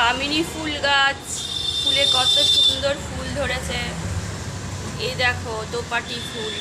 কামিনী ফুল গাছ ফুলে কত সুন্দর ফুল ধরেছে। এই দেখো দোপাটি ফুল।